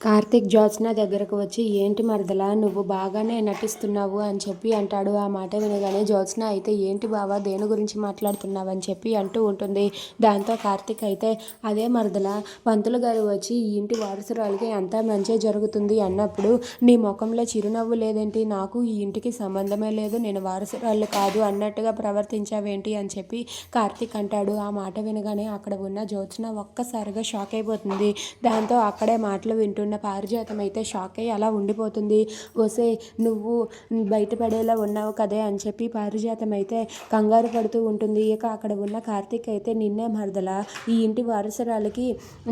కార్తీక్ జ్యోత్స్న దగ్గరకు వచ్చి ఏంటి మరదలా నువ్వు బాగానే నటిస్తున్నావు అని చెప్పి అంటాడు. ఆ మాట వినగానే జ్యోత్స్న అయితే ఏంటి బావా దేని గురించి మాట్లాడుతున్నావు అని చెప్పి అంటూ ఉంటుంది. దాంతో కార్తీక్ అయితే అదే మరదల పంతులు గారు వచ్చి ఈ ఇంటి వారసురాలకి అంతా మంచి జరుగుతుంది అన్నప్పుడు నీ ముఖంలో చిరునవ్వు లేదేంటి? నాకు ఈ ఇంటికి సంబంధమే లేదు నేను వారసురాలు కాదు అన్నట్టుగా ప్రవర్తించావేంటి? అని చెప్పి కార్తీక్ అంటాడు. ఆ మాట వినగానే అక్కడ ఉన్న జ్యోత్స్న ఒక్కసారిగా షాక్ అయిపోతుంది. దాంతో అక్కడే మాటలు ఉన్న పారిజాతం అయితే షాక్ అయ్యి అలా ఉండిపోతుంది. ఒసే నువ్వు బయటపడేలా ఉన్నావు కదే అని చెప్పి పారిజాతం అయితే కంగారు పడుతూ ఉంటుంది. ఇక అక్కడ ఉన్న కార్తీక్ అయితే నిన్నే మరదల. ఈ ఇంటి వారసరాలకి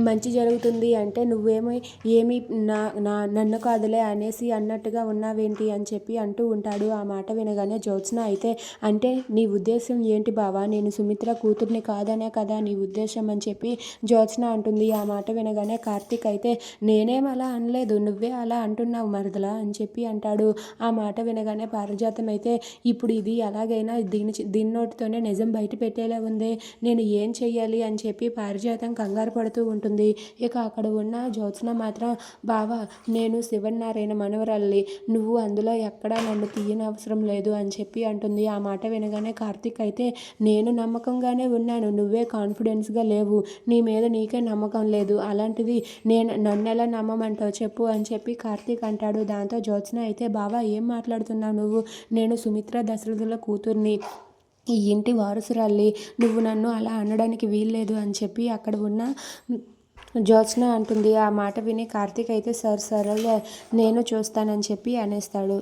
మంచి జరుగుతుంది అంటే నువ్వేమో ఏమి నా నా నన్ను కాదులే అనేసి అన్నట్టుగా ఉన్నావేంటి అని చెప్పి అంటూ ఉంటాడు. ఆ మాట వినగానే జ్యోత్స్న అయితే అంటే నీ ఉద్దేశం ఏంటి బావా? నేను సుమిత్ర కూతుర్ని కాదనే కదా నీ ఉద్దేశం అని చెప్పి జ్యోత్స్న అంటుంది. ఆ మాట వినగానే కార్తీక్ అయితే నేనేం అలా అనలేదు. నువ్వే అలా అంటున్నావు మరదలా అని చెప్పి అంటాడు. ఆ మాట వినగానే పారిజాతం అయితే ఇప్పుడు ఇది ఎలాగైనా దీని దీని నోటితోనే నిజం బయట పెట్టేలా ఉంది. నేను ఏం చెయ్యాలి అని చెప్పి పారిజాతం కంగారు పడుతూ ఉంటుంది. ఇక అక్కడ ఉన్న జ్యోత్స్న మాత్రం బావా నేను శివనారాయణ మనవరాల్ని. నువ్వు అందులో ఎక్కడా నన్ను తీయని అవసరం లేదు అని చెప్పి అంటుంది. ఆ మాట వినగానే కార్తీక్ అయితే నేను నమ్మకంగానే ఉన్నాను. నువ్వే కాన్ఫిడెన్స్గా లేవు. నీ మీద నీకే నమ్మకం లేదు. అలాంటిది నేను నన్ను ఎలా నమ్మ నమ్మమంటావు చెప్పు అని చెప్పి కార్తీక్ అంటాడు. దాంతో జ్యోత్స్న అయితే బావా ఏం మాట్లాడుతున్నావు నువ్వు? నేను సుమిత్ర దశరథుల కూతుర్ని ఈ ఇంటి వారసురాలి నువ్వు నన్ను అలా అనడానికి వీల్లేదు అని చెప్పి అక్కడ ఉన్న జ్యోత్స్న అంటుంది. ఆ మాట విని కార్తీక్ అయితే సరే నేను చూస్తానని చెప్పి అనేస్తాడు.